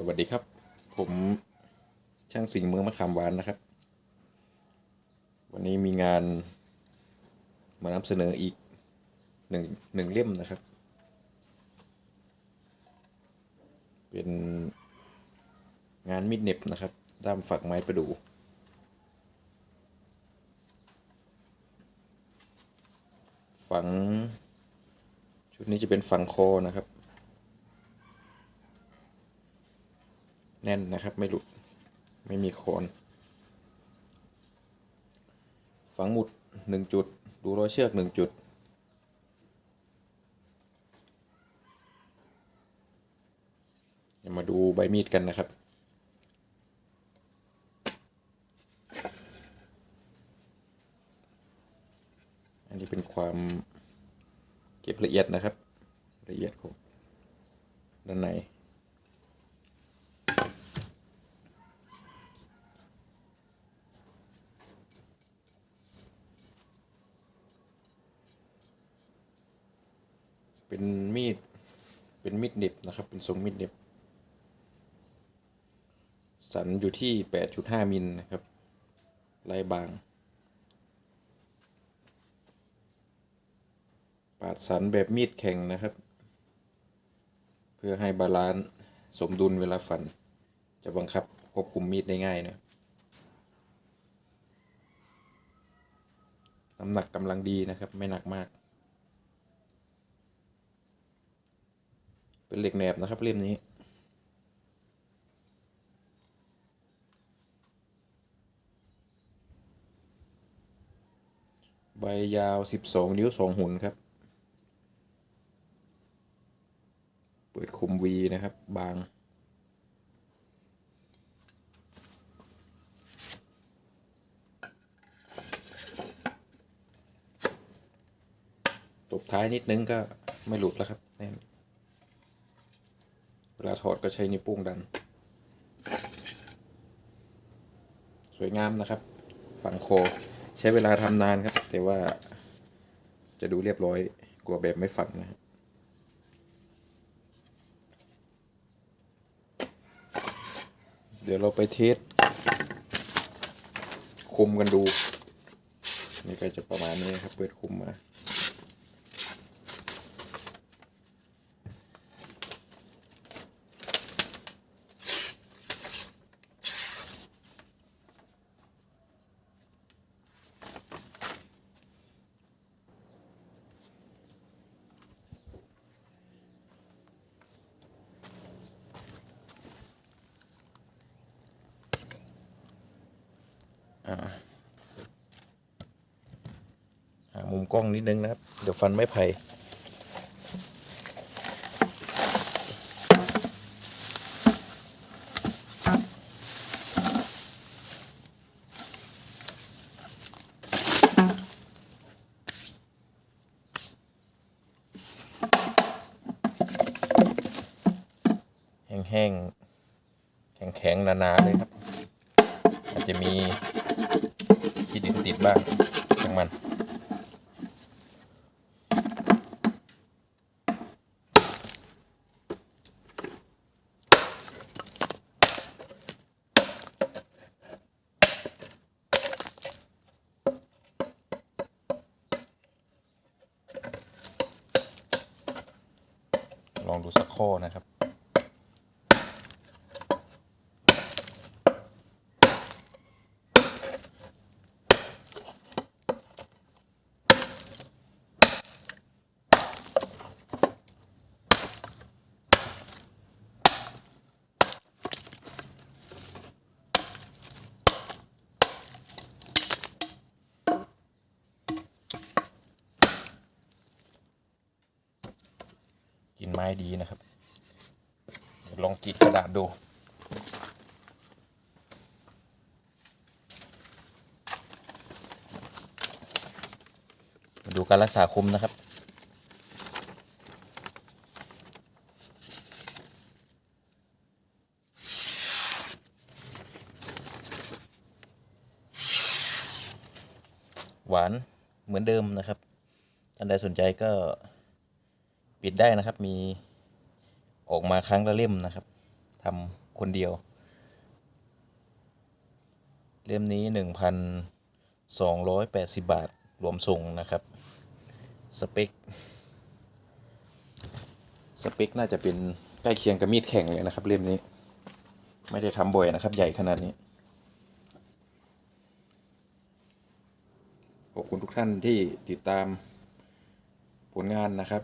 สวัสดีครับ ผมช่างสิงเมืองมะขามหวานนะครับ วันนี้มีงานมานำเสนออีกหนึ่งหนึ่งเล่มนะครับ เป็นงานมิดเน็บนะครับด้ามฝักไม้ประดู่ฝัง ชุดนี้จะเป็นฝังคอนะครับ แน่นนะครับ ไม่หลุด ไม่มีโคนฝังหมุดหนึ่งจุด ดูรอยเชือกหนึ่งจุด มาดูใบมีดกันนะครับอันนี้เป็นความเก็บละเอียดนะครับ ละเอียดของด้านใน เป็นมีด เป็นมีดเหน็บนะครับ เป็นทรงมีดเหน็บ สันอยู่ที่ 8.5 มิลนะครับลายบาง ปาดสันแบบมีดแข็งนะครับ เพื่อให้บาลานซ์สมดุลเวลาฟัน จะบังคับควบคุมมีดได้ง่ายนะน้ำหนักกำลังดีนะครับ ไม่หนักมาก เป็นเหล็กแหนบนะครับเล่มนี้ ใบยาว 12 นิ้ว 2 หุ่นครับ เปิดคุม V นะครับ บางตบท้ายนิดนึงก็ไม่หลุดแล้วครับแน่ ลาถอดก็ใช้นิ้วโป้งดัน สวยงามนะครับ ฝังโคใช้เวลาทำนานครับ แต่ว่าจะดูเรียบร้อยกว่าแบบไม่ฝังนะฮะเดี๋ยวเราไปเทสคุมกันดู นี่ก็จะประมาณนี้ครับ เปิดคุมมา หามุมกล้องนิดนึงนะครับ เดี๋ยวฟันไม่ไผ่แห้งๆ แข็งๆ หนาๆ เลยครับ อาจจะมี บ้างช่างมัน ลองดูสักข้อนะครับ กินไม้ดีนะครับ ลองกรีดกระดาษดูดูการรักษาคมนะครับ หวานเหมือนเดิมนะครับ ท่านใดสนใจก็ ปิดได้นะครับ มีออกมาครั้งละเล่มนะครับทำคนเดียว เล่มนี้หนึ่งพันสองร้อยแปดสิบบาทรวมส่งนะครับ สเปค สเปคน่าจะเป็นใกล้เคียงกับมีดแข็งเลยนะครับ เล่มนี้ ไม่ได้ทำบ่อยนะครับ ใหญ่ขนาดนี้ขอบคุณทุกท่านที่ติดตามผลงานนะครับ